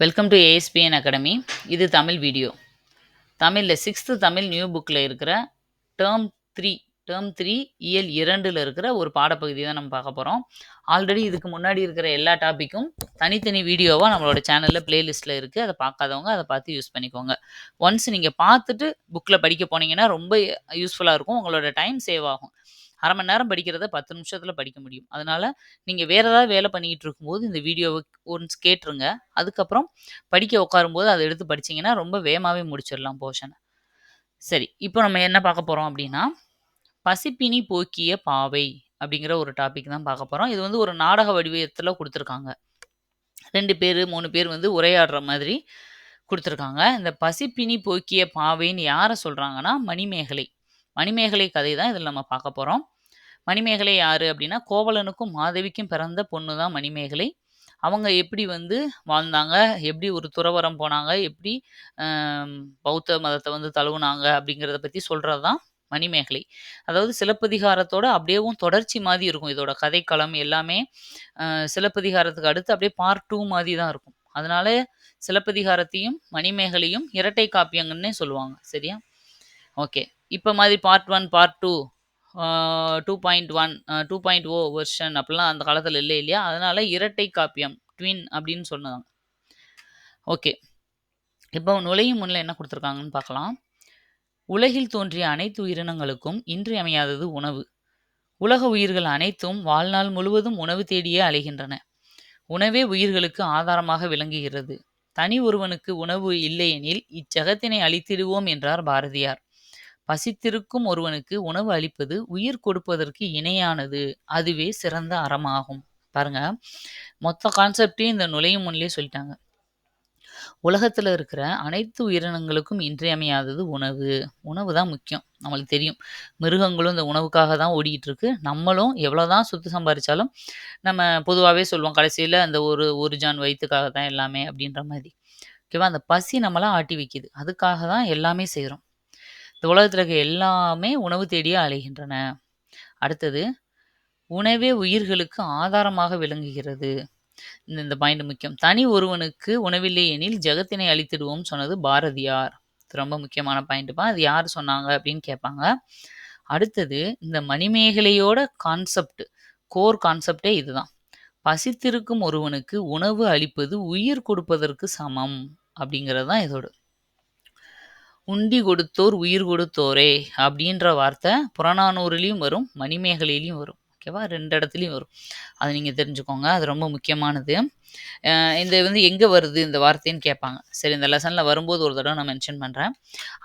Welcome to ASPN academy இது Tamil video தமிழில் sixth Tamil new புக்கில் இருக்கிற டேர்ம் த்ரீ டேர்ம் த்ரீ இயல் இரண்டில் இருக்கிற ஒரு பாடப்பகுதி தான் நம்ம பார்க்க போகிறோம் ஆல்ரெடி இதுக்கு முன்னாடி இருக்கிற எல்லா டாப்பிக்கும் தனித்தனி வீடியோவாக நம்மளோட சேனலில் பிளேலிஸ்ட்டில் இருக்குது அதை பார்க்காதவங்க அதை பார்த்து யூஸ் பண்ணிக்கோங்க. ஒன்ஸ் நீங்கள் பார்த்துட்டு புக்கில் படிக்க போனீங்கன்னா ரொம்ப யூஸ்ஃபுல்லாக இருக்கும். உங்களோட டைம் சேவ் ஆகும். அரை மணி நேரம் படிக்கிறத பத்து நிமிஷத்தில் படிக்க முடியும். அதனால் நீங்கள் வேறு ஏதாவது வேலை பண்ணிக்கிட்டு இருக்கும்போது இந்த வீடியோவை ஒன்ஸ் கேட்டுருங்க. அதுக்கப்புறம் படிக்க உட்காரும்போது அதை எடுத்து படிச்சிங்கன்னா ரொம்ப வேகமாகவே முடிச்சிடலாம் போர்ஷனை சரி இப்போ நம்ம என்ன பார்க்க போகிறோம் அப்படின்னா பசிப்பினி போக்கிய பாவை அப்படிங்கிற ஒரு டாபிக் தான் பார்க்க போகிறோம் இது வந்து ஒரு நாடக வடிவத்தில் கொடுத்துருக்காங்க. ரெண்டு பேர் மூணு பேர் வந்து உரையாடுற மாதிரி கொடுத்துருக்காங்க. இந்த பசிப்பினி போக்கிய பாவைன்னு யாரை சொல்கிறாங்கன்னா மணிமேகலை. மணிமேகலை கதை தான் இதில் நம்ம பார்க்க போகிறோம் மணிமேகலை யார் அப்படின்னா கோவலனுக்கும் மாதவிக்கும் பிறந்த பொண்ணு தான் மணிமேகலை. அவங்க எப்படி வந்து வாழ்ந்தாங்க? எப்படி ஒரு துறவரம் போனாங்க? எப்படி பௌத்த மதத்தை வந்து தழுவுனாங்க அப்படிங்கிறத பற்றி சொல்கிறது தான் மணிமேகலை. அதாவது சிலப்பதிகாரத்தோட அப்படியேவும் தொடர்ச்சி மாதிரி இருக்கும் இதோட கதைக்களம் எல்லாமே. சிலப்பதிகாரத்துக்கு அடுத்து அப்படியே பார்ட் டூ மாதிரி தான் இருக்கும். அதனால சிலப்பதிகாரத்தையும் மணிமேகலையும் இரட்டை காப்பியங்கன்னே சொல்லுவாங்க. சரியா? ஓகே. இப்போ மாதிரி part one part two two point one two point o version அப்படிலாம் அந்த காலத்தில் இல்லை இல்லையா? அதனால் இரட்டை காப்பியம் ட்வின் அப்படின்னு சொன்னாங்க. ஓகே இப்போ நுழையும் முன்னில் என்ன கொடுத்துருக்காங்கன்னு பார்க்கலாம். உலகில் தோன்றிய அனைத்து உயிரினங்களுக்கும் இன்றியமையாதது உணவு. உலக உயிர்கள் அனைத்தும் வாழ்நாள் முழுவதும் உணவு தேடியே அலைகின்றன. உணவே உயிர்களுக்கு ஆதாரமாக விளங்குகிறது. தனி ஒருவனுக்கு உணவு இல்லையெனில் இச்சகத்தினை அழித்திடுவோம் என்றார் பாரதியார். பசித்திருக்கும் ஒருவனுக்கு உணவு அளிப்பது உயிர் கொடுப்பதற்கு இணையானது அதுவே சிறந்த அறமாகும். பாருங்க. மொத்த கான்செப்டையும் இந்த நுழையும் முன்னிலே சொல்லிட்டாங்க. உலகத்துல இருக்கிற அனைத்து உயிரினங்களுக்கும் இன்றியமையாதது உணவு. உணவு தான் முக்கியம். நம்மளுக்கு தெரியும். மிருகங்களும் இந்த உணவுக்காக தான் ஓடிக்கிட்டு இருக்கு நம்மளும் எவ்வளோதான் சொத்து சம்பாதிச்சாலும் நம்ம பொதுவாகவே சொல்லுவோம். கடைசியில் அந்த ஒரு ஒரு ஜான் வயிற்றுக்காக தான் எல்லாமே அப்படின்ற மாதிரி. ஓகேவா? அந்த பசி நம்மளாம் ஆட்டி வைக்குது. அதுக்காக தான் எல்லாமே செய்கிறோம் இந்த உலகத்தில் இருக்க எல்லாமே உணவு தேடியே அலைகின்றன. அடுத்தது உணவே உயிர்களுக்கு ஆதாரமாக விளங்குகிறது. இந்த இந்த பாயிண்ட் முக்கியம். தனி ஒருவனுக்கு உணவில்லை எனில் ஜெகத்தினை அழித்திடுவோம் சொன்னது பாரதியார். இது ரொம்ப முக்கியமான பாயிண்ட்டுப்பா அது யார் சொன்னாங்க அப்படின்னு கேட்பாங்க. அடுத்தது இந்த மணிமேகலையோட கான்செப்ட் கோர் கான்செப்டே இதுதான். பசித்திருக்கும் ஒருவனுக்கு உணவு அளிப்பது உயிர் கொடுப்பதற்கு சமம் அப்படிங்கிறது தான் இதோட. உண்டி கொடுத்தோர் உயிர் கொடுத்தோரே அப்படின்ற வார்த்தை புறநானூறுலேயும் வரும் மணிமேகலையிலையும் வரும். ஓகேவா ரெண்டு இடத்துலையும் வரும். அதை நீங்கள் தெரிஞ்சுக்கோங்க. அது ரொம்ப முக்கியமானது. இந்த வந்து எங்கே வருது இந்த வார்த்தைன்னு கேட்பாங்க. சரி இந்த லெசனில் வரும்போது ஒரு தடவை நான் மென்ஷன் பண்ணுறேன்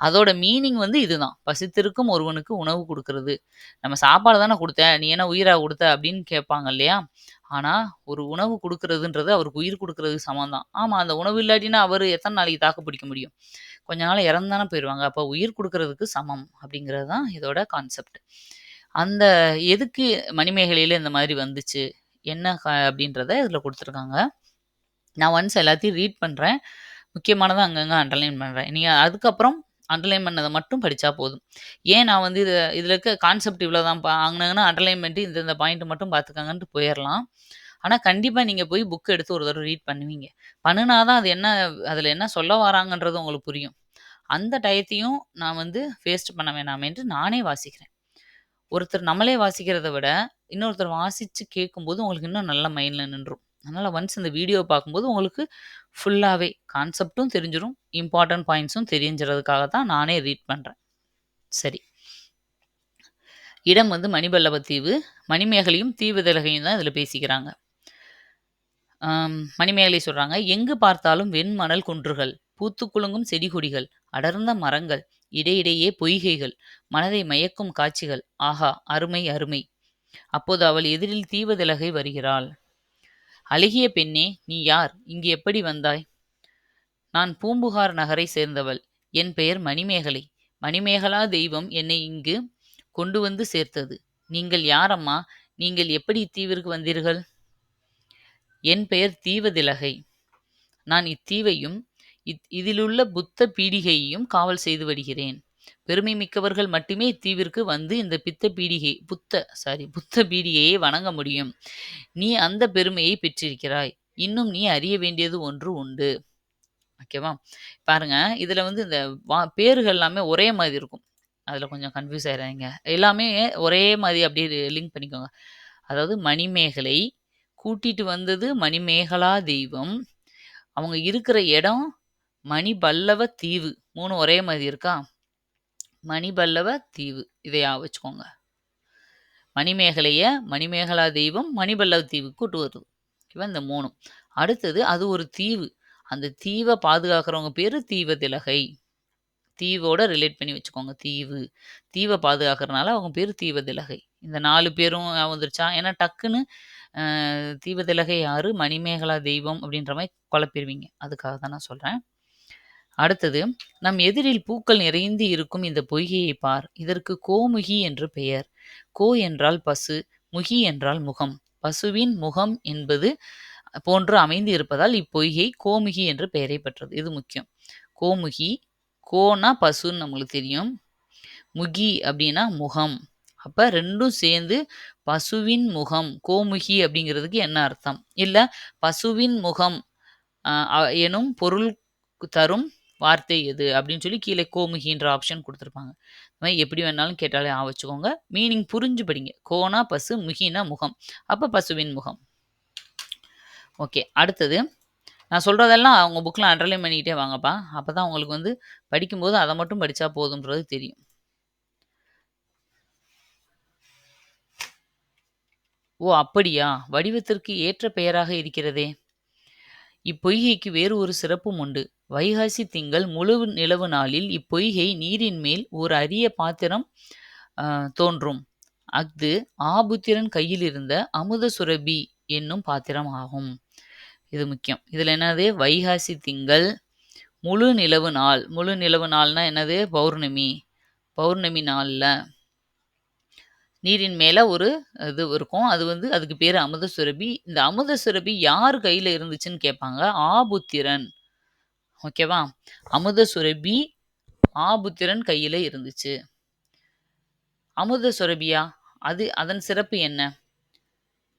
அதோட மீனிங் வந்து இதுதான். பசித்திருக்கும் ஒருவனுக்கு உணவு கொடுக்கறது. நம்ம சாப்பாடு தானே கொடுத்த நீ என்ன உயிராக கொடுத்த அப்படின்னு கேட்பாங்க இல்லையா? ஆனால் ஒரு உணவு கொடுக்கறதுன்றது அவருக்கு உயிர் கொடுக்கறது சமம் தான் ஆமாம் அந்த உணவு இல்லாட்டினா அவர் எத்தனை நாளைக்கு தாக்கு பிடிக்க முடியும்? கொஞ்ச நாள் இறந்தானே போயிடுவாங்க அப்போ உயிர் கொடுக்கறதுக்கு சமம் அப்படிங்கிறது தான் இதோட கான்செப்ட் அந்த எதுக்கு மணிமேகலையில் இந்த மாதிரி வந்துச்சு? என்ன அப்படின்றத இதில் கொடுத்துருக்காங்க. நான் ஒன்ஸ் எல்லாத்தையும் ரீட் பண்ணுறேன் முக்கியமானதை அங்கங்கே அண்டர்லைன் பண்ணுறேன் நீங்கள் அதுக்கப்புறம் அண்டர்லைன் பண்ணதை மட்டும் படித்தா போதும். ஏன் நான் வந்து இது இதில் இருக்க கான்செப்ட் இவ்வளோ தான் அங்கங்கன்னா அண்டர்லைன் பண்ணிட்டு இந்த இந்த பாயிண்ட் மட்டும் பார்த்துக்காங்கன்ட்டு போயிடலாம் ஆனால் கண்டிப்பாக நீங்கள் போய் புக் எடுத்து ஒரு தடவை ரீட் பண்ணுவீங்க. பண்ணுனா தான் அது என்ன அதில் என்ன சொல்ல வராங்கன்றது உங்களுக்கு புரியும். அந்த டயத்தையும் நான் வந்து வேஸ்ட் பண்ண வேணாமேன்ட்டு நானே வாசிக்கிறேன். ஒருத்தர் நம்மளே வாசிக்கிறத விட இன்னொருத்தர் வாசித்து கேட்கும்போது உங்களுக்கு இன்னும் நல்ல மைண்டில் நின்றும். அதனால் ஒன்ஸ் இந்த வீடியோ பார்க்கும்போது உங்களுக்கு ஃபுல்லாகவே கான்செப்டும் தெரிஞ்சிடும் இம்பார்ட்டன்ட் பாயிண்ட்ஸும் தெரிஞ்சுறதுக்காக தான் நானே ரீட் பண்ணுறேன் சரி. இடம் வந்து மணிபல்லவ தீவு மணிமேகலையும் தீவுதலகையும் தான் இதில் பேசிக்கிறாங்க. மணிமேகலை சொல்றாங்க எங்கு பார்த்தாலும் வெண்மணல் குன்றுகள் பூத்து குலுங்கும் செடி கொடிகள் அடர்ந்த மரங்கள் இடையிடையே பொய்கைகள் மனதை மயக்கும் காட்சிகள் ஆஹா அருமை அருமை. அப்போது அவள் எதிரில் தீவதிலகை வருகிறாள். அழகிய பெண்ணே நீ யார்? இங்கு எப்படி வந்தாய்? நான் பூம்புகார் நகரை சேர்ந்தவள். என் பெயர் மணிமேகலை. மணிமேகலா தெய்வம் என்னை இங்கு கொண்டு வந்து சேர்த்தது. நீங்கள் யாரம்மா? நீங்கள் எப்படி இத்தீவிற்கு வந்தீர்கள்? என் பெயர் தீவதிலகை. நான் இத்தீவையும் இத்- இதிலுள்ள புத்த பீடிகையையும் காவல் செய்து வருகிறேன். பெருமை மிக்கவர்கள் மட்டுமே இத்தீவிற்கு வந்து இந்த பித்த பீடிகை புத்த சாரி புத்த பீடிகையை வணங்க முடியும் நீ அந்த பெருமையை பெற்றிருக்கிறாய் இன்னும் நீ அறிய வேண்டியது ஒன்று உண்டு ஓகேவா? பாருங்க, இதுல வந்து இந்த வா பேர்கள் எல்லாமே ஒரே மாதிரி இருக்கும். அதுல கொஞ்சம் கன்ஃப்யூஸ் ஆயிறாதீங்க. எல்லாமே ஒரே மாதிரி அப்படியே லிங்க் பண்ணிக்கோங்க. அதாவது மணிமேகலை, கூட்டிட்டு வந்தது மணிமேகலா தெய்வம். அவங்க இருக்கிற இடம் மணி பல்லவ தீவு. மூணு ஒரே மாதிரி இருக்கா? மணிபல்லவ தீவு. இத வச்சுக்கோங்க. மணிமேகலைய மணிமேகலா தெய்வம் மணிபல்லவ தீவுக்கு கூட்டு வருது. ஓகேவா? இந்த மூணும் அடுத்தது அது ஒரு தீவு. அந்த தீவை பாதுகாக்கிறவங்க பேர் தீவ திலகை தீவோட ரிலேட் பண்ணி வச்சுக்கோங்க. தீவு. தீவை பாதுகாக்கிறனால அவங்க பேர் தீவ திலகை இந்த நாலு பேரும் வந்துருச்சா? ஏன்னா டக்குன்னு தீவ திலகை யாரு? மணிமேகலா தெய்வம் அப்படின்ற மாதிரி குழப்பிடுவீங்க அதுக்காக தான் நான் சொல்கிறேன் அடுத்தது, நம் எதிரில் பூக்கள் நிறைந்து இருக்கும் இந்த பொய்கையை பார். இதற்கு கோமுகி என்று பெயர். கோ என்றால் பசு, முகி என்றால் முகம். பசுவின் முகம் என்பது போன்று அமைந்து இருப்பதால் இப்பொய்கை கோமுகி என்று பெயரை பெற்றது. இது முக்கியம். கோமுகி, கோனா பசுன்னு நம்மளுக்கு தெரியும். முகி அப்படின்னா முகம். அப்ப ரெண்டும் சேர்ந்து பசுவின் முகம், கோமுகி அப்படிங்கிறதுக்கு என்ன அர்த்தம்? இல்ல பசுவின் முகம் எனும் பொருள் தரும் வார்த்தை எது? அப்படின்னு சொல்லி கீழே கோமுகின்ற ஆப்ஷன் கொடுத்துருப்பாங்க இந்த எப்படி வேணாலும் கேட்டாலே ஆ வச்சுக்கோங்க. மீனிங் புரிஞ்சு படிங்க. கோனா பசு, முகினா முகம். அப்போ பசுவின் முகம். ஓகே. அடுத்தது, நான் சொல்கிறதெல்லாம் அவங்க புக்கில் அண்டர்லைன் பண்ணிக்கிட்டே வாங்கப்பா. அப்போ தான் உங்களுக்கு வந்து படிக்கும்போது அதை மட்டும் படித்தா போதுன்றது தெரியும். ஓ! அப்படியா? வடிவத்திற்கு ஏற்ற பெயராக இருக்கிறதே! இப்பொய்கைக்கு வேறு ஒரு சிறப்பும் உண்டு. வைகாசி திங்கள் முழு நிலவு நாளில் இப்பொய்கை நீரின் மேல் ஓர் அரிய பாத்திரம் தோன்றும். அஃது ஆபுத்திரன் கையிலிருந்த அமுத சுரபி என்னும் பாத்திரம் ஆகும். இது முக்கியம். இதில் என்னது? வைகாசி திங்கள், முழு நிலவு நாள். முழு நிலவு நாள்னா என்னது? பௌர்ணமி. பௌர்ணமி நாளில் நீரின் மேலே ஒரு இது இருக்கும். அது வந்து அதுக்கு பேர் அமுத சுரபி. இந்த அமுத சுரபி யார் கையில் இருந்துச்சுன்னு கேட்பாங்க. ஆபுத்திரன். ஓகேவா? அமுத சுரபி ஆபுத்திரன் கையில் இருந்துச்சு. அமுத சுரபியா? அது அதன் சிறப்பு என்ன?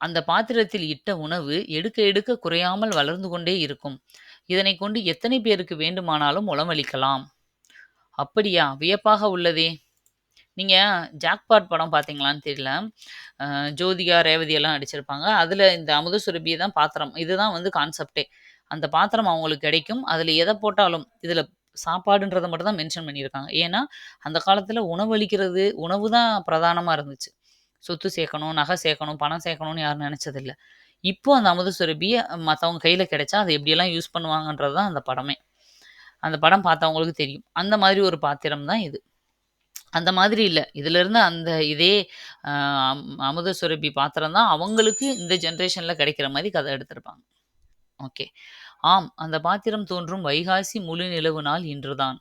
அந்த பாத்திரத்தில் இட்ட உணவு எடுக்க எடுக்க குறையாமல் வளர்ந்து கொண்டே இருக்கும். இதனை கொண்டு எத்தனை பேருக்கு வேண்டுமானாலும் உளமளிக்கலாம் அப்படியா? வியப்பாக உள்ளதே! நீங்கள் ஜாக்பாட் படம் பார்த்தீங்களான்னு தெரியல. ஜோதிகா, ரேவதி எல்லாம் நடிச்சிருப்பாங்க. அதில் இந்த அமுத சுரபியை தான் பாத்திரம். இதுதான் வந்து கான்செப்டே அந்த பாத்திரம் அவங்களுக்கு கிடைக்கும். அதில் எதை போட்டாலும் இதில் சாப்பாடுன்றத மட்டும் தான் மென்ஷன் பண்ணியிருக்காங்க. ஏன்னா, அந்த காலத்தில் உணவளிக்கிறது உணவு தான் பிரதானமாக இருந்துச்சு. சொத்து சேர்க்கணும், நகை சேர்க்கணும், பணம் சேர்க்கணும்னு யாரும் நினச்சதில்ல இப்போ அந்த அமுத மற்றவங்க கையில் கிடைச்சா, அதை எப்படியெல்லாம் யூஸ் பண்ணுவாங்கன்றது தான் அந்த படமே. அந்த படம் பார்த்தவங்களுக்கு தெரியும். அந்த மாதிரி ஒரு பாத்திரம் தான் இது. அந்த மாதிரி இல்லை இதிலிருந்து அந்த இதே அம் அமுத சுரபி பாத்திரம் தான் அவங்களுக்கு இந்த ஜென்ரேஷனில் கிடைக்கிற மாதிரி கதை எடுத்திருப்பாங்க. ஓகே. ஆம். அந்த பாத்திரம் தோன்றும் வைகாசி முழு நிலவு நாள் இன்றுதான்.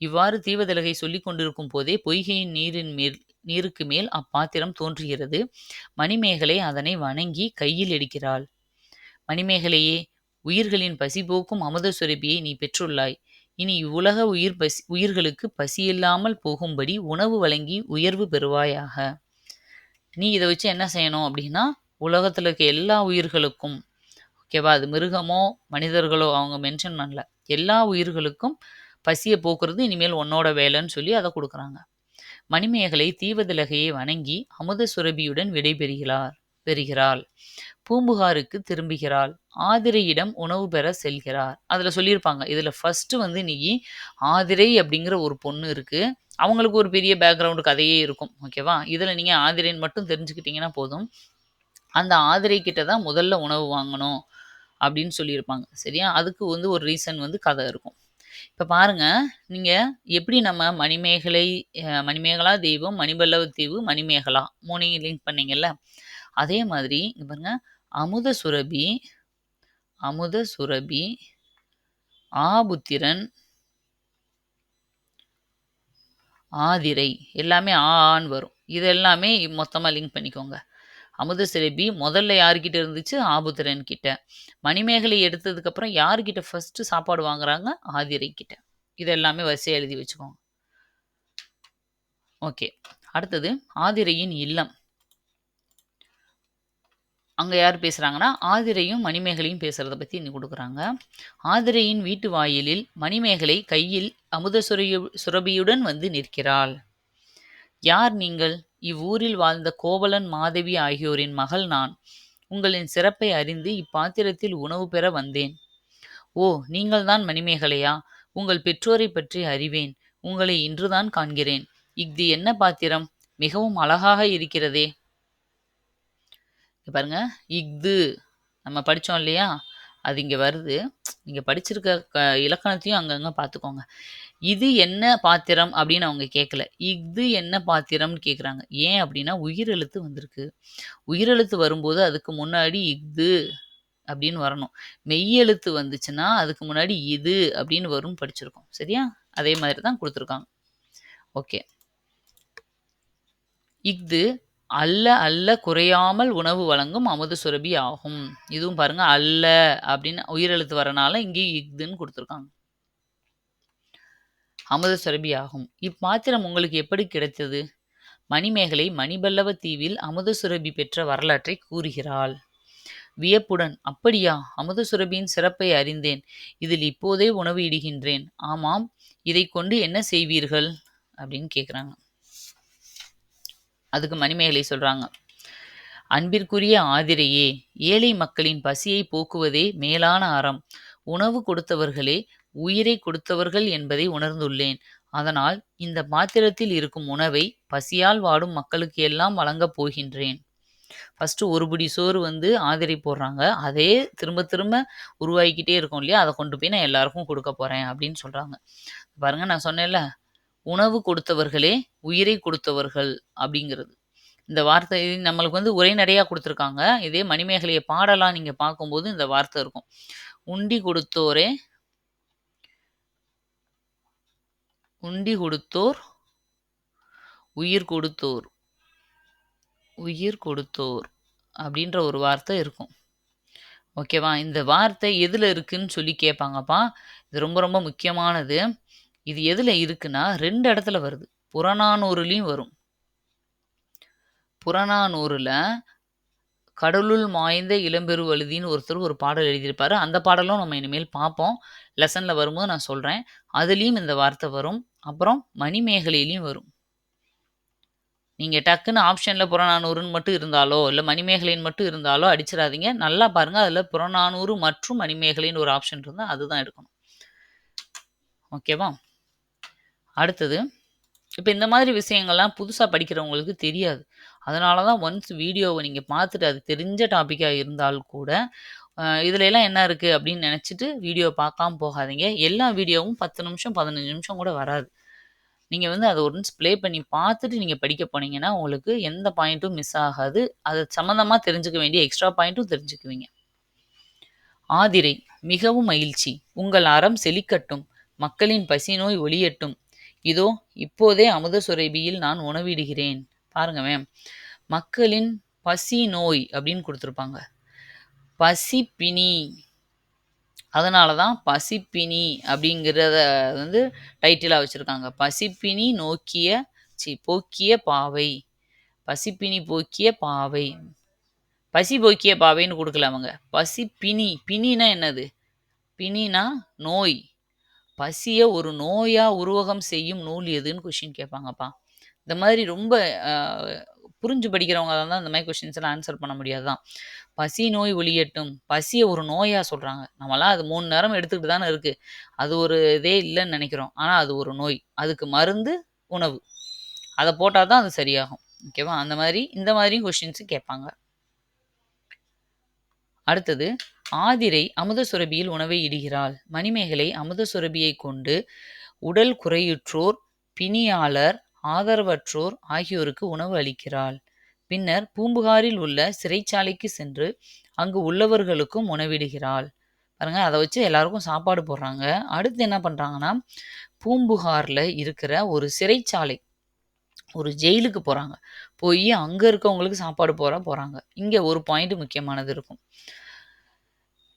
இவ்வாறு தீவதலகை சொல்லிக் கொண்டிருக்கும் போதே பொய்கையின் நீரின் மேல் நீருக்கு மேல் அப்பாத்திரம் தோன்றுகிறது. மணிமேகலை அதனை வணங்கி கையில் எடுக்கிறாள். மணிமேகலையே! உயிர்களின் பசி போக்கும் அமுத சுரபியை நீ பெற்றுள்ளாய். இனி இவ்வுலக உயிர் பசி உயிர்களுக்கு பசியில்லாமல் போகும்படி உணவு வழங்கி உயர்வு பெறுவாயாக. நீ இதை வச்சு என்ன செய்யணும் அப்படின்னா, உலகத்துல இருக்க எல்லா உயிர்களுக்கும் ஓகேவா? அது மிருகமோ, மனிதர்களோ அவங்க மென்ஷன் பண்ணல. எல்லா உயிர்களுக்கும் பசியை போக்குறது இனிமேல் உன்னோட வேலைன்னு சொல்லி அதை கொடுக்குறாங்க மணிமேகலை தீவதிலகையை வணங்கி அமுத சுரபியுடன் விடைபெறுகிறார் பெறுகிறாள். பூம்புகாருக்கு திரும்புகிறாள். ஆதிரையிடம் உணவு பெற செல்கிறார். அதில் சொல்லியிருப்பாங்க. இதில் ஃபஸ்ட்டு வந்து நீயி ஆதிரை அப்படிங்கிற ஒரு பொண்ணு இருக்குது அவங்களுக்கு ஒரு பெரிய பேக்ரவுண்டு கதையே இருக்கும். ஓகேவா? இதில் நீங்கள் ஆதிரைன்னு மட்டும் தெரிஞ்சுக்கிட்டீங்கன்னா போதும். அந்த ஆதிரை கிட்ட தான் முதல்ல உணவு வாங்கணும் அப்படின்னு சொல்லியிருப்பாங்க. சரியா? அதுக்கு வந்து ஒரு ரீசன் வந்து கதை இருக்கும். இப்போ பாருங்க, நீங்கள் எப்படி நம்ம மணிமேகலை மணிமேகலா தெய்வம், மணிபல்லவ தீவு, மணிமேகலா மூணையும் லிங்க் பண்ணீங்கல்ல. அதே மாதிரி இங்கே பாருங்கள் அமுத சுரபி அமுத சுரபி, ஆபுத்திரன் ஆதிரை எல்லாமே ஆ, ஆன்னு வரும். இது எல்லாமே மொத்தமாக லிங்க் பண்ணிக்கோங்க. அமுத சுரபி முதல்ல யார்கிட்ட இருந்துச்சு? ஆபுத்திரன் கிட்ட. மணிமேகலை எடுத்ததுக்கப்புறம் யார்கிட்ட ஃபர்ஸ்ட் சாப்பாடு வாங்குறாங்க? ஆதிரை கிட்ட. இது எல்லாமே எழுதி வச்சுக்கோங்க. ஓகே. அடுத்தது ஆதிரையின் இல்லம். அங்க யார் பேசுறாங்கன்னா, ஆதிரையும், மணிமேகலையும் பேசுறத பத்தி இன்னைக்கு கொடுக்குறாங்க ஆதிரையின் வீட்டு வாயிலில் மணிமேகலை கையில் அமுத சுரபியுடன் வந்து நிற்கிறாள். யார் நீங்கள்? இவ்வூரில் வாழ்ந்த கோவலன், மாதவி ஆகியோரின் மகள் நான். உங்களின் சிறப்பை அறிந்து இப்பாத்திரத்தில் உணவு பெற வந்தேன். ஓ! நீங்கள்தான் மணிமேகலையா? உங்கள் பெற்றோரைப் பற்றி அறிவேன். உங்களை இன்றுதான் காண்கிறேன். இஃது என்ன பாத்திரம்? மிகவும் அழகாக இருக்கிறதே! பாருங்க. இஃது நம்ம படித்தோம் இல்லையா? அது இங்கே வருது. நீங்கள் படிச்சிருக்க க இலக்கணத்தையும் அங்கங்கே பார்த்துக்கோங்க. இது என்ன பாத்திரம் அப்படின்னு அவங்க கேட்கல. இஃது என்ன பாத்திரம்னு கேட்குறாங்க. ஏன் அப்படின்னா, உயிரெழுத்து வந்திருக்கு. உயிரெழுத்து வரும்போது அதுக்கு முன்னாடி இஃது அப்படின்னு வரணும். மெய்யெழுத்து வந்துச்சுன்னா, அதுக்கு முன்னாடி இது அப்படின்னு வரும் படிச்சிருக்கோம். சரியா? அதே மாதிரி தான் கொடுத்துருக்காங்க ஓகே. இஃது அல்ல அல்ல குறையாமல் உணவு வழங்கும் அமுது சுரபி ஆகும். இதுவும் பாருங்க அல்ல அப்படின்னு உயிரெழுத்து வரனால இங்கேயும் இஃதுன்னு கொடுத்துருக்காங்க அமுத சுரபி ஆகும். இப்பாத்திரம் உங்களுக்கு எப்படி கிடைத்தது? மணிமேகலை மணிபல்லவ தீவில் அமுத சுரபி பெற்ற வரலாற்றை கூறுகிறாள். வியப்புடன் அப்படியா? அமுத சுரபியின் சிறப்பை அறிந்தேன். இதில் இப்போதே உணவு இடுகின்றேன். ஆமாம். இதை கொண்டு என்ன செய்வீர்கள்? அப்படின்னு கேட்குறாங்க. அதுக்கு மணிமேகலை சொல்றாங்க. அன்பிற்குரிய ஆதிரையே! ஏழை மக்களின் பசியை போக்குவதே மேலான அறம். உணவு கொடுத்தவர்களே உயிரை கொடுத்தவர்கள் என்பதை உணர்ந்துள்ளேன். அதனால் இந்த பாத்திரத்தில் இருக்கும் உணவை பசியால் வாடும் மக்களுக்கு எல்லாம் வழங்கப் போகின்றேன். ஃபர்ஸ்ட்டு ஒரு பிடி சோறு வந்து ஆதிரை போடுறாங்க. அதே திரும்ப திரும்ப உருவாகிக்கிட்டே இருக்கும் இல்லையா? அத கொண்டு போய் நான் எல்லாருக்கும் கொடுக்கப் போறேன் அப்படின்னு சொல்றாங்க. பாருங்க நான் சொன்னேன்ல, உணவு கொடுத்தவர்களே உயிரை கொடுத்தவர்கள் அப்படிங்கிறது. இந்த வார்த்தை நம்மளுக்கு வந்து உரைநடையா கொடுத்துருக்காங்க இதே மணிமேகலைய பாடலா நீங்க பார்க்கும்போது இந்த வார்த்தை இருக்கும். உண்டி கொடுத்தோரே உண்டி கொடுத்தோர் உயிர் கொடுத்தோர் உயிர் கொடுத்தோர் அப்படின்ற ஒரு வார்த்தை இருக்கும். ஓகேவா? இந்த வார்த்தை எதில் இருக்குன்னு சொல்லி கேட்பாங்கப்பா. இது ரொம்ப ரொம்ப முக்கியமானது. இது எதில் இருக்குன்னா, ரெண்டு இடத்துல வருது. புறநானூறுலேயும் வரும். புறநானூறில் கடலுள் மாய்ந்த இளம்பெருவழுதின்னு ஒருத்தர் ஒரு பாடல் எழுதியிருப்பாரு. அந்த பாடலும் நம்ம இனிமேல் பார்ப்போம். லெசனில் வரும்போது நான் சொல்கிறேன் அதுலேயும் இந்த வார்த்தை வரும். அப்புறம் மணிமேகலையிலையும் வரும். நீங்கள் டக்குன்னு ஆப்ஷனில் புறநானூறுன்னு மட்டும் இருந்தாலோ, இல்லை மணிமேகலைன்னு மட்டும் இருந்தாலோ அடிச்சிடாதீங்க நல்லா பாருங்கள் அதில் புறநானூறு மற்றும் மணிமேகலைன்னு ஒரு ஆப்ஷன் இருந்தால் அதுதான் எடுக்கணும். ஓகேவா? அடுத்தது, இப்போ இந்த மாதிரி விஷயங்கள்லாம் புதுசாக படிக்கிறவங்களுக்கு தெரியாது. அதனால தான் ஒன்ஸ் வீடியோவை நீங்கள் பார்த்துட்டு அது தெரிஞ்ச டாப்பிக்காக இருந்தால் கூட, அ எல்லாம் என்ன இருக்குது அப்படின்னு நினச்சிட்டு வீடியோ பார்க்காம போகாதீங்க. எல்லா வீடியோவும் 10 நிமிஷம், 15 நிமிஷம் கூட வராது. நீங்கள் வந்து அதை ஒன்ஸ் ப்ளே பண்ணி பார்த்துட்டு நீங்கள் படிக்க போனீங்கன்னா, உங்களுக்கு எந்த பாயிண்ட்டும் மிஸ் ஆகாது. அது சம்மந்தமாக தெரிஞ்சுக்க வேண்டிய எக்ஸ்ட்ரா பாயிண்ட்டும் தெரிஞ்சுக்குவீங்க. ஆதிரை மிகவும் மகிழ்ச்சி. உங்கள் அறம் செழிக்கட்டும். மக்களின் பசி நோய் ஒளியட்டும் இதோ இப்போதே அமுத சுரபியில் நான் உணவிடுகிறேன். பாருங்க மேம் மக்களின் பசி நோய் அப்படின்னு கொடுத்துருப்பாங்க பசிப்பினி அதனால தான் பசிப்பினி அப்படிங்கிறத வந்து டைட்டிலாக வச்சுருக்காங்க பசிப்பினி நோக்கிய சி போக்கிய பாவை. பசிப்பினி போக்கிய பாவை. பசி போக்கிய பாவைன்னு கொடுக்கல அவங்க. பசிப்பிணி. பிணினா என்னது? பிணினா நோய். பசியை ஒரு நோயாக உருவகம் செய்யும் நூல் எதுன்னு கொஷின் கேட்பாங்கப்பா. இந்த மாதிரி ரொம்ப புரிஞ்சு படிக்கிறவங்க தான் இந்த மாதிரி கொஸ்டின்ஸ்லாம் ஆன்சர் பண்ண முடியாது தான். பசி நோய் ஒழியட்டும். பசியை ஒரு நோயாக சொல்கிறாங்க நம்மளாம் அது மூணு நேரம் எடுத்துக்கிட்டு தானே இருக்குது அது ஒரு இதே இல்லைன்னு நினைக்கிறோம் ஆனால் அது ஒரு நோய். அதுக்கு மருந்து உணவு. அதை போட்டால் தான் அது சரியாகும். ஓகேவா? அந்த மாதிரி இந்த மாதிரியும் கொஸ்டின்ஸ் கேட்பாங்க. அடுத்தது, ஆதிரை அமுத சுரபியில் உணவை இடுகிறாள். மணிமேகலை அமுத சுரபியை கொண்டு உடல் குறையுற்றோர், பிணியாளர், ஆதரவற்றோர் ஆகியோருக்கு உணவு அளிக்கிறாள். பின்னர் பூம்புகாரில் உள்ள சிறைச்சாலைக்கு சென்று அங்கு உள்ளவர்களுக்கும் உணவிடுகிறாள். பாருங்க அதை வச்சு எல்லாருக்கும் சாப்பாடு போடுறாங்க. அடுத்து என்ன பண்ணுறாங்கன்னா பூம்புகாரில் இருக்கிற ஒரு சிறைச்சாலை, ஒரு ஜெயிலுக்கு போகிறாங்க போய் அங்கே இருக்கவங்களுக்கு சாப்பாடு போட போகிறாங்க இங்கே ஒரு பாயிண்ட் முக்கியமானது இருக்கும்.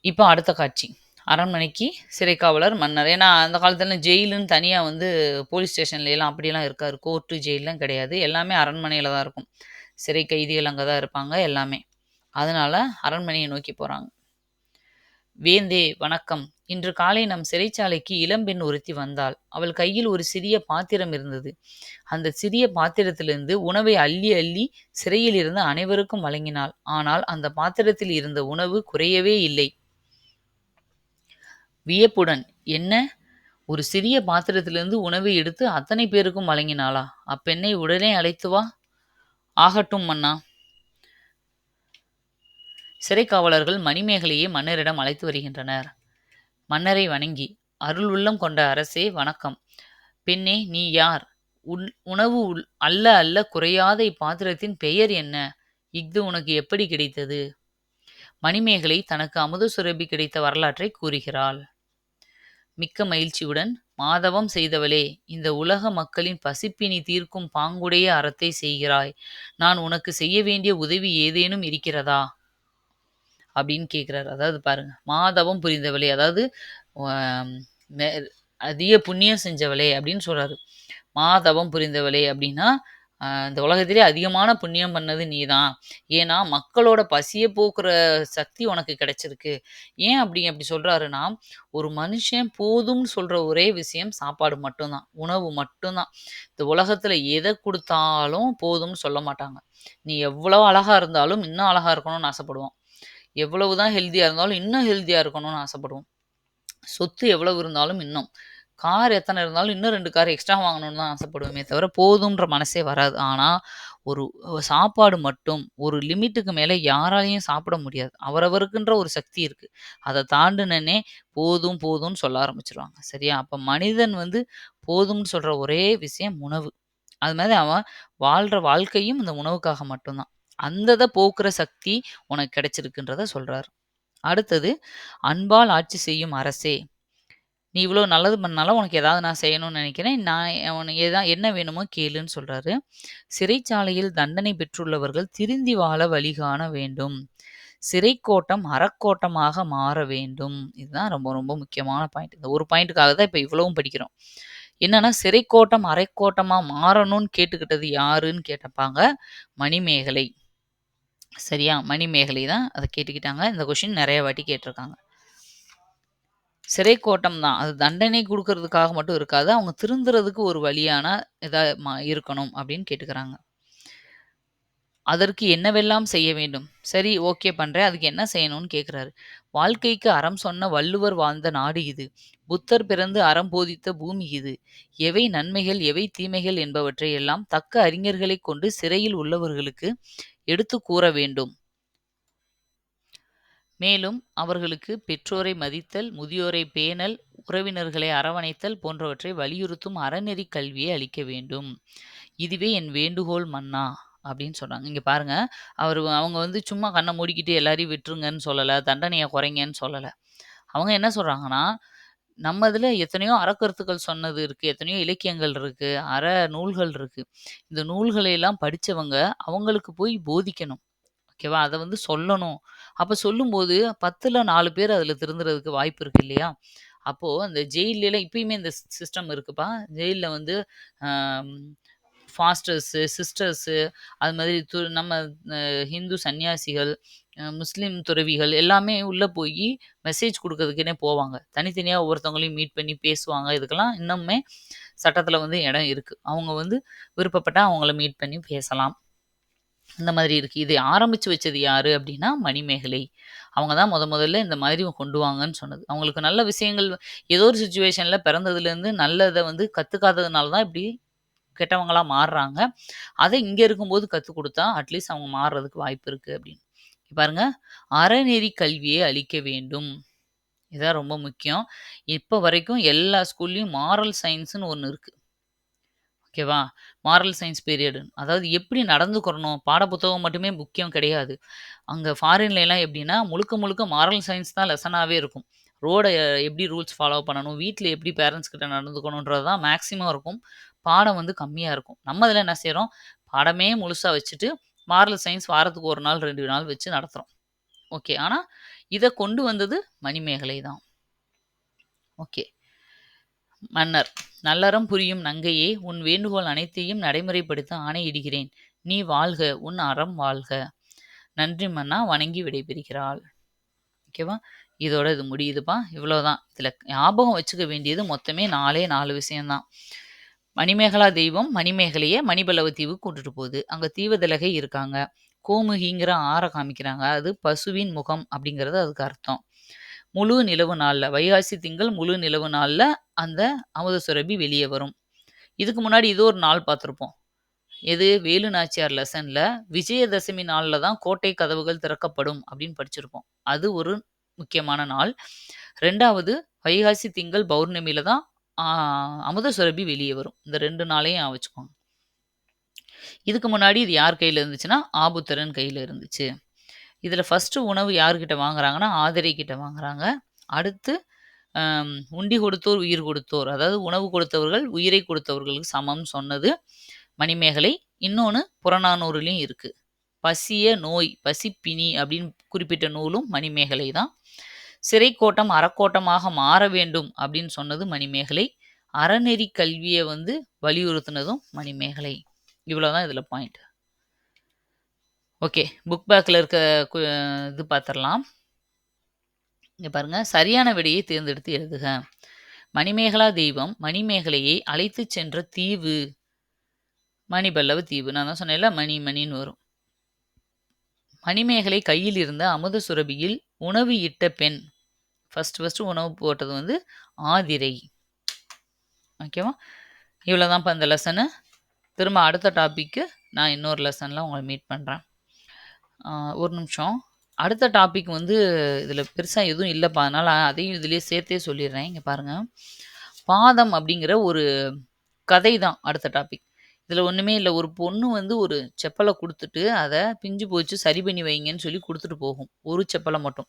இப்போ அடுத்த காட்சி. அரண்மனைக்கு சிறைக்காவலர், மன்னர். ஏன்னா அந்த காலத்துல ஜெயிலுன்னு தனியாக வந்து போலீஸ் ஸ்டேஷன்லலாம் அப்படிலாம் இருக்காது. கோர்ட்டு, ஜெயிலெலாம் கிடையாது. எல்லாமே அரண்மனையில் தான் இருக்கும். சிறை கைதிகள் அங்கே தான் இருப்பாங்க எல்லாமே. அதனால அரண்மனையை நோக்கி போகிறாங்க வேந்தே வணக்கம் இன்று காலை நம் சிறைச்சாலைக்கு இளம்பெண் ஒருத்தி வந்தாள் அவள் கையில் ஒரு சிறிய பாத்திரம் இருந்தது அந்த சிறிய பாத்திரத்திலிருந்து உணவை அள்ளி அள்ளி சிறையில் இருந்த அனைவருக்கும் வழங்கினாள் ஆனால் அந்த பாத்திரத்தில் இருந்த உணவு குறையவே இல்லை வியப்புடன் என்ன? ஒரு சிறிய பாத்திரத்திலிருந்து உணவை எடுத்து அத்தனை பேருக்கும் வழங்கினாளா? அப்பெண்ணை உடனே அழைத்து வா. ஆகட்டும் மன்னா. சிறைக்காவலர்கள் மணிமேகலையை மன்னரிடம் அழைத்து வருகின்றனர். மன்னரை வணங்கி அருள் உள்ளம் கொண்ட அரசே வணக்கம். பெண்ணே நீ யார்? உன் உணவு உள்- அல்ல அல்ல குறையாத இப்பாத்திரத்தின் பெயர் என்ன? இஃது உனக்கு எப்படி கிடைத்தது? மணிமேகலை தனக்கு அமுத சுரபி கிடைத்த வரலாற்றை கூறுகிறாள். மிக்க மகிழ்ச்சியுடன் மாதவம் செய்தவளே இந்த உலக மக்களின் பசிப்பினி தீர்க்கும் பாங்குடைய அறத்தை செய்கிறாய். நான் உனக்கு செய்ய வேண்டிய உதவி ஏதேனும் இருக்கிறதா? அப்படின்னு கேட்குறாரு அதாவது பாருங்க மாதவம் புரிந்தவளே அதாவது அதிக புண்ணியம் செஞ்சவளே அப்படின்னு சொல்றாரு. மாதவம் புரிந்தவளே அப்படின்னா இந்த உலகத்திலே அதிகமான புண்ணியம் பண்ணது நீ தான் ஏன்னா மக்களோட பசியை போக்குற சக்தி உனக்கு கிடைச்சிருக்கு. ஏன் அப்படி அப்படி சொல்கிறாருன்னா ஒரு மனுஷன் போதும்னு சொல்கிற ஒரே விஷயம் சாப்பாடு மட்டும்தான் உணவு மட்டும்தான். இந்த உலகத்தில் எதை கொடுத்தாலும் போதும்னு சொல்ல மாட்டாங்க. நீ எவ்வளோ அழகாக இருந்தாலும் இன்னும் அழகாக இருக்கணும்னு ஆசைப்படுவோம் எவ்வளவுதான் ஹெல்த்தியாக இருந்தாலும் இன்னும் ஹெல்த்தியாக இருக்கணும்னு ஆசைப்படுவோம் சொத்து எவ்வளவு இருந்தாலும் இன்னும். கார் எத்தனை இருந்தாலும் இன்னும் ரெண்டு கார் எக்ஸ்ட்ரா வாங்கணும்னு தான் ஆசைப்படுவோமே தவிர போதுன்ற மனசே வராது. ஆனால் ஒரு சாப்பாடு மட்டும் ஒரு லிமிட்டுக்கு மேலே யாராலையும் சாப்பிட முடியாது. அவரவருக்குன்ற ஒரு சக்தி இருக்குது அதை தாண்டுனனே போதும் போதும்னு சொல்ல ஆரம்பிச்சிருவாங்க. சரியா? அப்போ மனிதன் வந்து போதும்னு சொல்கிற ஒரே விஷயம் உணவு. அது மாதிரி அவன் வாழ்கிற வாழ்க்கையும் இந்த உணவுக்காக மட்டும்தான். அந்ததை போக்குற சக்தி உனக்கு கிடைச்சிருக்குன்றத சொல்கிறாரு அடுத்தது அன்பால் ஆட்சி செய்யும் அரசே. நீ இவ்வளோ நல்லது பண்ணாலும் உனக்கு ஏதாவது நான் செய்யணும்னு நினைக்கிறேன். நான் உனக்கு ஏதா என்ன வேணுமோ கேளுன்னு சொல்கிறாரு சிறைச்சாலையில் தண்டனை பெற்றுள்ளவர்கள் திருந்தி வாழ வழிகாண வேண்டும். சிறைக்கோட்டம் அறக்கோட்டமாக மாற வேண்டும். இதுதான் ரொம்ப ரொம்ப முக்கியமான பாயிண்ட் இந்த ஒரு பாயிண்ட்டுக்காக தான் இப்போ இவ்வளவும் படிக்கிறோம். என்னன்னா சிறைக்கோட்டம் அரைக்கோட்டமாக மாறணும்னு கேட்டுக்கிட்டது யாருன்னு கேட்டப்பாங்க மணிமேகலை. சரியா? மணிமேகலை தான் அதை கேட்டுக்கிட்டாங்க. இந்த கொஷின் நிறைய வாட்டி கேட்டிருக்காங்க. சிறை கோட்டம் தான். அது தண்டனை கொடுக்கறதுக்காக மட்டும் இருக்காது. அவங்க திருந்துறதுக்கு ஒரு வழியான இதா மா இருக்கணும் அப்படின்னு கேட்டுக்கிறாங்க. அதற்கு என்னவெல்லாம் செய்ய வேண்டும்? சரி ஓகே பண்ணுறேன் அதுக்கு என்ன செய்யணும்னு கேட்குறாரு வாழ்க்கைக்கு அறம் சொன்ன வள்ளுவர் வாழ்ந்த நாடு இது. புத்தர் பிறந்து அறம் போதித்த பூமி இது. எவை நன்மைகள் எவை தீமைகள் என்பவற்றை எல்லாம் தக்க அறிஞர்களை கொண்டு சிறையில் உள்ளவர்களுக்கு எடுத்து கூற வேண்டும். மேலும் அவர்களுக்கு பெற்றோரை மதித்தல் முதியோரை பேணல் உறவினர்களை அரவணைத்தல் போன்றவற்றை வலியுறுத்தும் அறநெறி கல்வியை அளிக்க வேண்டும். இதுவே என் வேண்டுகோள் மன்னா அப்படின்னு சொல்கிறாங்க இங்கே பாருங்க அவர் அவங்க வந்து சும்மா கண்ணை மூடிக்கிட்டு எல்லாரையும் விட்டுருங்கன்னு சொல்லலை தண்டனையை குறைங்கன்னு சொல்லலை. அவங்க என்ன சொல்கிறாங்கன்னா நம்ம இதில் எத்தனையோ அறக்கருத்துக்கள் சொன்னது இருக்குது எத்தனையோ இலக்கியங்கள் இருக்குது அற நூல்கள் இருக்குது இந்த நூல்களையெல்லாம் படித்தவங்க படிச்சவங்க அவங்களுக்கு போய் போதிக்கணும். ஓகேவா? அதை வந்து சொல்லணும். அப்போ சொல்லும்போது பத்தில் நாலு பேர் அதில் திருந்துறதுக்கு வாய்ப்பு இருக்கு இல்லையா? அப்போது அந்த ஜெயில இப்பயுமே இந்த சிஸ்டம் இருக்குப்பா. ஜெயிலில் வந்து ஃபாஸ்டர்ஸு சிஸ்டர்ஸு அது மாதிரி து நம்ம ஹிந்து சன்னியாசிகள் முஸ்லீம் துறவிகள் எல்லாமே உள்ளே போய் மெசேஜ் கொடுக்கறதுக்குன்னே போவாங்க. தனித்தனியாக ஒவ்வொருத்தவங்களையும் மீட் பண்ணி பேசுவாங்க. இதுக்கெல்லாம் இன்னுமே சட்டத்தில் வந்து இடம் இருக்குது அவங்க வந்து விருப்பப்பட்டால் அவங்கள மீட் பண்ணி பேசலாம். இந்த மாதிரி இருக்குது இதை ஆரம்பித்து வச்சது யார் அப்படின்னா மணிமேகலை. அவங்க தான் முத முதல்ல இந்த மாதிரி கொண்டு வாங்கன்னு சொன்னது. அவங்களுக்கு நல்ல விஷயங்கள் ஏதோ ஒரு சுச்சுவேஷனில் பிறந்ததுலேருந்து நல்லதை வந்து கற்றுக்காததுனால தான் இப்படி கெட்டவங்களாக மாறுறாங்க. அதை இங்கே இருக்கும்போது கற்றுக் கொடுத்தா அட்லீஸ்ட் அவங்க மாறுறதுக்கு வாய்ப்பு இருக்குது அப்படின்னு. பாருங்க. அறநெறி கல்வியை அளிக்க வேண்டும். இதான் ரொம்ப முக்கியம். இப்போ வரைக்கும் எல்லா ஸ்கூல்லையும் மாரல் சயின்ஸ்னு ஒன்று இருக்குது ஓகேவா? மாரல் சயின்ஸ் பீரியடு அதாவது எப்படி நடந்துக்கிறணும்? பாடப்புத்தகம் மட்டுமே முக்கியம் கிடையாது. அங்கே ஃபாரின்லலாம் எப்படின்னா முழுக்க முழுக்க மாரல் சயின்ஸ் தான் லெசனாகவே இருக்கும். ரோடை எப்படி ரூல்ஸ் ஃபாலோ பண்ணணும்? வீட்டில் எப்படி பேரண்ட்ஸ் கிட்ட நடந்துக்கணுன்றது தான் மேக்ஸிமம் இருக்கும். பாடம் வந்து கம்மியாக இருக்கும். நம்ம இதில் என்ன செய்கிறோம் பாடமே முழுசாக வச்சுட்டு மாரல் சயின்ஸ் வாரத்துக்கு ஒரு நாள் ரெண்டு நாள் வச்சு நடத்துகிறோம் ஓகே. ஆனால் இதை கொண்டு வந்தது மணிமேகலை தான். ஓகே. மன்னர் நல்லறம் புரியும் நங்கையே உன் வேண்டுகோள் அனைத்தையும் நடைமுறைப்படுத்த ஆணையிடுகிறேன். நீ வாழ்க உன் அறம் வாழ்க. நன்றி மன்னா வணங்கி விடைபெறுகிறாள். ஓகேவா இதோட இது முடியுதுப்பா. இவ்வளோதான் இதில் ஞாபகம் வச்சுக்க வேண்டியது மொத்தமே நாலே நாலு விஷயம்தான். மணிமேகலா தெய்வம் மணிமேகலையை மணிபல்லவ தீவு கூட்டுட்டு போகுது. அங்கே தீவதிலகை இருக்காங்க. கோமுகிங்கிற ஆற காமிக்கிறாங்க. அது பசுவின் முகம் அப்படிங்கிறது அதுக்கு அர்த்தம். முழு நிலவு நாளில் வைகாசி திங்கள் முழு நிலவு நாளில் அந்த அமுத சுரபி வெளியே வரும். இதுக்கு முன்னாடி இது ஒரு நாள் பார்த்துருப்போம். எது? வேலு நாச்சியார் லெசனில் விஜயதசமி நாளில் தான் கோட்டை கதவுகள் திறக்கப்படும் அப்படின்னு படிச்சிருப்போம். அது ஒரு முக்கியமான நாள். ரெண்டாவது வைகாசி திங்கள் பௌர்ணமியில தான் அமுத சுரபி வெளியே வரும். இந்த ரெண்டு நாளையும் வச்சுக்கோங்க. இதுக்கு முன்னாடி இது யார் கையில் இருந்துச்சுன்னா ஆபுத்தரன் கையில் இருந்துச்சு. இதில் ஃபஸ்ட்டு உணவு யார்கிட்ட வாங்குறாங்கன்னா ஆதிரை கிட்ட வாங்குறாங்க. அடுத்து உண்டி கொடுத்தோர் உயிர் கொடுத்தோர். அதாவது உணவு கொடுத்தவர்கள் உயிரை கொடுத்தவர்களுக்கு சமம் சொன்னது மணிமேகலை. இன்னொன்று புறநானூறுலேயும் இருக்குது பசிய நோய் பசிப்பினி அப்படின்னு குறிப்பிட்ட நூலும் மணிமேகலை தான். சிறைக்கோட்டம் அறக்கோட்டமாக மாற வேண்டும் அப்படின்னு சொன்னது மணிமேகலை. அறநெறி கல்வியை வந்து வலியுறுத்தினதும் மணிமேகலை. இவ்வளோதான் இதில் பாயிண்ட் ஓகே புக் பேக்கில் இருக்க இது பார்த்துடலாம் இங்கே பாருங்கள் சரியான விடையை தேர்ந்தெடுத்து எழுதுக. மணிமேகலா தெய்வம் மணிமேகலையை அழைத்து சென்ற தீவு. மணிபல்லவ தீவு நான் தான் சொன்னேன்ல மணி மணின்னு வரும். மணிமேகலை கையில் இருந்த அமுத சுரபியில் உணவு இட்ட பெண். ஃபஸ்ட் ஃபஸ்ட்டு உணவு போட்டது வந்து ஆதிரை. ஓகேவா இவ்வளோதான்ப்பா இந்த லெசனு திரும்ப அடுத்த டாப்பிக்கு நான் இன்னொரு லெசனில் உங்களை மீட் பண்ணுறேன் ஒரு நிமிஷம். அடுத்த டாபிக் வந்து இதில் பெருசாக எதுவும் இல்லைப்பா. அதனால் அதையும் இதுலேயே சேர்த்தே சொல்லிடுறேன். இங்கே பாருங்கள் பாதம் அப்படிங்கிற ஒரு கதை தான் அடுத்த டாபிக் இதில் ஒன்றுமே இல்லை. ஒரு பொண்ணு வந்து ஒரு செப்பலை கொடுத்துட்டு அதை பிஞ்சு போச்சு சரி பண்ணி வைங்கன்னு சொல்லி கொடுத்துட்டு போகும். ஒரு செப்பலை மட்டும்.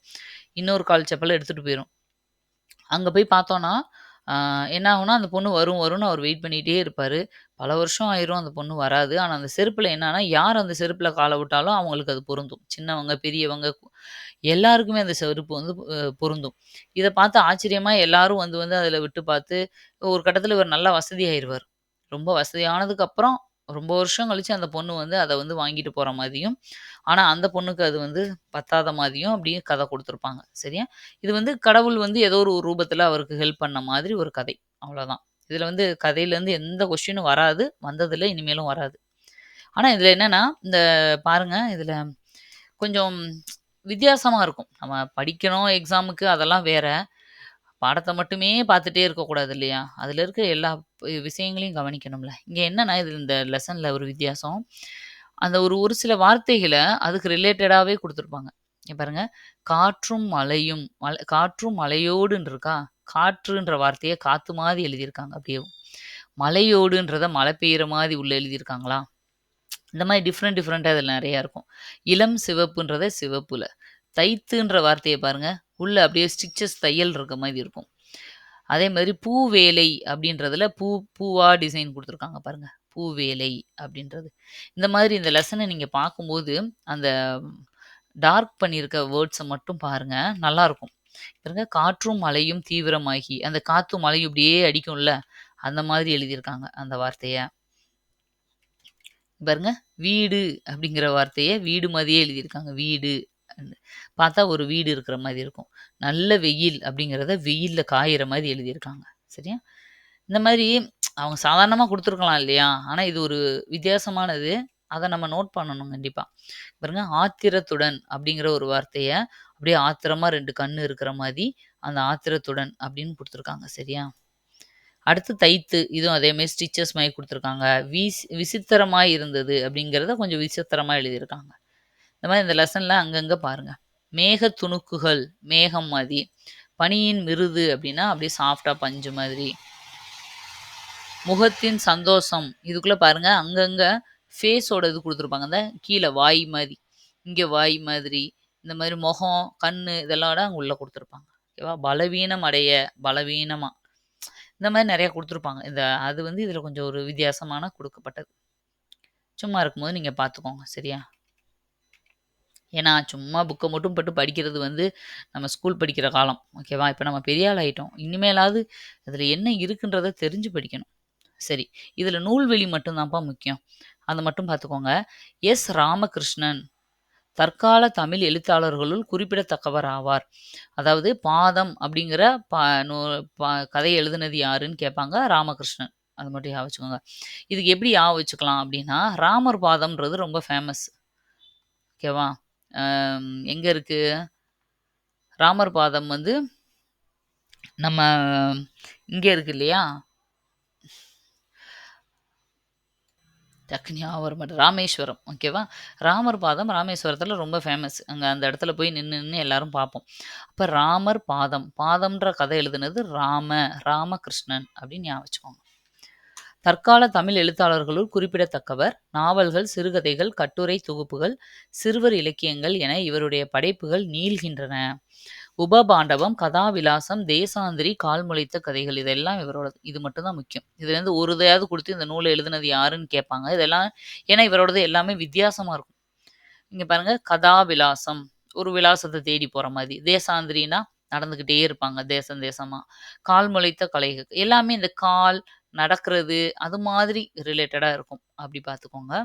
இன்னொரு கால் செப்பலை எடுத்துகிட்டு போயிடும் அங்கே போய் பார்த்தோன்னா என்ன ஆகும்னா அந்த பொண்ணு வரும் வரும்னு அவர் வெயிட் பண்ணிகிட்டே இருப்பார். பல வருஷம் ஆயிரும் அந்த பொண்ணு வராது. ஆனால் அந்த செருப்பில் என்னன்னா யார் அந்த செருப்பில் காலை விட்டாலும் அவங்களுக்கு அது பொருந்தும். சின்னவங்க பெரியவங்க எல்லாருக்குமே அந்த செருப்பு வந்து பொருந்தும். இதை பார்த்து ஆச்சரியமாக எல்லாரும் வந்து வந்து அதில் விட்டு பார்த்து ஒரு கட்டத்தில் இவர் நல்லா வசதி ரொம்ப வசதியானதுக்கு அப்புறம் ரொம்ப வருஷம் கழிச்சு அந்த பொண்ணு வந்து அதை வந்து வாங்கிட்டு போகிற மாதிரியும் ஆனால் அந்த பொண்ணுக்கு அது வந்து பத்தாத மாதிரியும் அப்படியே கதை கொடுத்துருப்பாங்க. சரியா? இது வந்து கடவுள் வந்து ஏதோ ஒரு ரூபத்தில் அவருக்கு ஹெல்ப் பண்ண மாதிரி ஒரு கதை. அவ்வளோதான் இதில் வந்து கதையிலேருந்து எந்த கொஷினும் வராது வந்ததில் இனிமேலும் வராது. ஆனால் இதில் என்னென்னா இந்த பாருங்க இதில் கொஞ்சம் வித்தியாசமாக இருக்கும். நம்ம படிக்கணும் எக்ஸாமுக்கு அதெல்லாம் வேற. பாடத்தை மட்டுமே பார்த்துட்டே இருக்கக்கூடாது இல்லையா? அதில் இருக்க எல்லா விஷயங்களையும் கவனிக்கணும்ல. இங்கே என்னன்னா இது இந்த லெசனில் ஒரு வித்தியாசம். அந்த ஒரு ஒரு சில வார்த்தைகளை அதுக்கு ரிலேட்டடாகவே கொடுத்துருப்பாங்க. இங்கே பாருங்க. காற்றும் மலையும் மலை காற்றும் மலையோடுன்னு இருக்கா காற்றுன்ற வார்த்தையை காற்று மாதிரி எழுதியிருக்காங்க. அப்படியே. மலையோடுன்றத மழை பெய்கிற மாதிரி உள்ள எழுதியிருக்காங்களா? இந்த மாதிரி டிஃப்ரெண்ட் டிஃப்ரெண்ட்டாக இதில் நிறையா இருக்கும். இளம் சிவப்புன்றத சிவப்புல தைத்துன்ற வார்த்தையை பாருங்கள் உள்ளே அப்படியே ஸ்டிச்சஸ் தையல் இருக்க மாதிரி இருக்கும். அதே மாதிரி பூ வேலை அப்படின்றதுல பூ பூவாக டிசைன் கொடுத்துருக்காங்க பாருங்கள் பூ வேலை அப்படின்றது. இந்த மாதிரி இந்த லெசனை நீங்கள் பார்க்கும்போது அந்த டார்க் பண்ணியிருக்க வேர்ட்ஸை மட்டும் பாருங்க. நல்லாயிருக்கும் பாருங்க காற்றும் மழையும் தீவிரமாகி அந்த காற்று மழையும் இப்படியே அடிக்கும்ல அந்த மாதிரி எழுதியிருக்காங்க அந்த வார்த்தையை. பாருங்க வீடு அப்படிங்கிற வார்த்தையை வீடு மாதிரியே எழுதியிருக்காங்க. வீடு பார்த்தா ஒரு வீடு இருக்கிற மாதிரி இருக்கும். நல்ல வெயில் அப்படிங்கிறத வெயிலில் காயிற மாதிரி எழுதியிருக்காங்க. சரியா? இந்த மாதிரி அவங்க சாதாரணமாக கொடுத்துருக்கலாம் இல்லையா? ஆனால் இது ஒரு வித்தியாசமானது. அதை நம்ம நோட் பண்ணணும் கண்டிப்பாக பாருங்க ஆத்திரத்துடன் அப்படிங்கிற ஒரு வார்த்தையை அப்படியே ஆத்திரமா ரெண்டு கண்ணு இருக்கிற மாதிரி அந்த ஆத்திரத்துடன் அப்படின்னு கொடுத்துருக்காங்க. சரியா? அடுத்து தைத்து இதுவும் அதே மாதிரி ஸ்டிச்சஸ் மாதிரி கொடுத்துருக்காங்க. விஸ் விசித்திரமாக இருந்தது அப்படிங்கிறத கொஞ்சம் விசித்திரமாக எழுதியிருக்காங்க. இந்த மாதிரி இந்த லெசனில் அங்கங்கே பாருங்கள் மேக துணுக்குகள் மேகம் மாதிரி பனியின் மிருது அப்படின்னா அப்படியே சாஃப்டாக பஞ்சு மாதிரி. முகத்தின் சந்தோஷம் இதுக்குள்ளே பாருங்கள் அங்கங்கே ஃபேஸோட இது கொடுத்துருப்பாங்க. இந்த கீழே வாய் மாதிரி இங்கே வாய் மாதிரி இந்த மாதிரி முகம் கண் இதெல்லாம் அங்கே உள்ளே கொடுத்துருப்பாங்க. ஓகேவா பலவீனம் அடைய பலவீனமாக இந்த மாதிரி நிறையா கொடுத்துருப்பாங்க. இந்த அது வந்து இதில் கொஞ்சம் ஒரு வித்தியாசமான கொடுக்கப்பட்டது. சும்மா இருக்கும்போது நீங்கள் பார்த்துக்கோங்க சரியா? ஏன்னா சும்மா புக்கை மட்டும் பட்டு படிக்கிறது வந்து நம்ம ஸ்கூல் படிக்கிற காலம். ஓகேவா இப்போ நம்ம பெரிய ஆள் ஆகிட்டோம் இனிமேலாவது அதில் என்ன இருக்குன்றதை தெரிஞ்சு படிக்கணும். சரி. இதில் நூல்வெளி மட்டும்தான்ப்பா முக்கியம். அதை மட்டும் பார்த்துக்கோங்க எஸ். ராமகிருஷ்ணன் தற்கால தமிழ் எழுத்தாளர்களுள் குறிப்பிடத்தக்கவர் ஆவார். அதாவது பாதம் அப்படிங்கிற பா நூ பா கதை எழுதுனது யாருன்னு கேட்பாங்க? ராமகிருஷ்ணன். அது மட்டும் யா வச்சுக்கோங்க. இதுக்கு எப்படி யா வச்சுக்கலாம் அப்படின்னா ராமர் பாதம்ன்றது ரொம்ப ஃபேமஸ் ஓகேவா எங்கே இருக்கு? ராமர் பாதம் வந்து நம்ம இங்கே இருக்கு இல்லையா? டக்குனு ஞாபகம் மாட்டேன் ராமேஸ்வரம் ஓகேவா ராமர் பாதம் ராமேஸ்வரத்தில் ரொம்ப ஃபேமஸ் அங்கே அந்த இடத்துல போய் நின்று நின்று எல்லாரும் பார்ப்போம் அப்போ ராமர் பாதம் பாதம்ன்ற கதை எழுதுனது ராம ராமகிருஷ்ணன் அப்படின்னு ஞாபகம் வச்சுக்கோங்க. தற்கால தமிழ் எழுத்தாளர்களுள் குறிப்பிடத்தக்கவர் நாவல்கள் சிறுகதைகள் கட்டுரை தொகுப்புகள் சிறுவர் இலக்கியங்கள் என இவருடைய படைப்புகள் நீள்கின்றன. உபபாண்டவம் கதாவிலாசம் தேசாந்திரி கால் முளைத்த கதைகள் இதெல்லாம் இவரோட இது மட்டும்தான் முக்கியம். இதுலேருந்து ஒரு இதையாவது கொடுத்து இந்த நூலை எழுதுனது யாருன்னு கேட்பாங்க. இதெல்லாம் ஏன்னா இவரோடது எல்லாமே வித்தியாசமாக இருக்கும். இங்கே பாருங்க கதாவிலாசம் ஒரு விலாசத்தை தேடி போகிற மாதிரி. தேசாந்திரினா நடந்துக்கிட்டே இருப்பாங்க தேசம் தேசமாக கால் முளைத்த கலைகள் எல்லாமே இந்த கால் நடக்கிறது அது மாதிரி ரிலேட்டடாக இருக்கும். அப்படி பார்த்துக்கோங்க.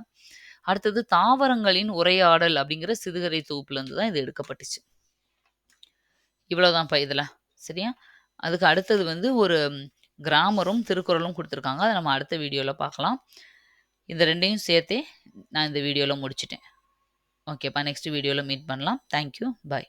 அடுத்தது தாவரங்களின் உரையாடல் அப்படிங்கிற சிறுகதை தொகுப்புலேருந்து தான் இது எடுக்கப்பட்டுச்சு. இவ்வளோதான்ப்பா இதில் சரியா? அதுக்கு அடுத்தது வந்து ஒரு கிராமரும் திருக்குறளும் கொடுத்துருக்காங்க. அதை நம்ம அடுத்த வீடியோவில் பார்க்கலாம். இந்த ரெண்டையும் சேர்த்தே நான் இந்த வீடியோவில் முடிச்சிட்டேன். ஓகேப்பா நெக்ஸ்ட் வீடியோவில் மீட் பண்ணலாம். Thank you bye